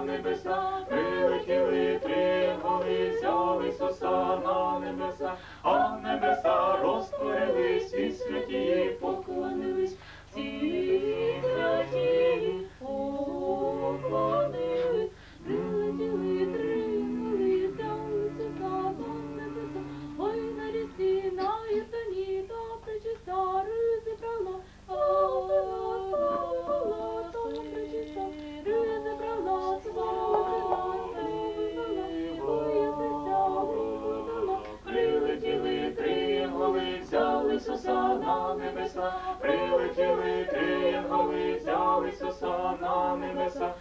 небеса, прилетіли три голи, взяли Ісуса на небеса. Ісуса на небеса, прилетіли три янголи, взяли Ісуса на небеса.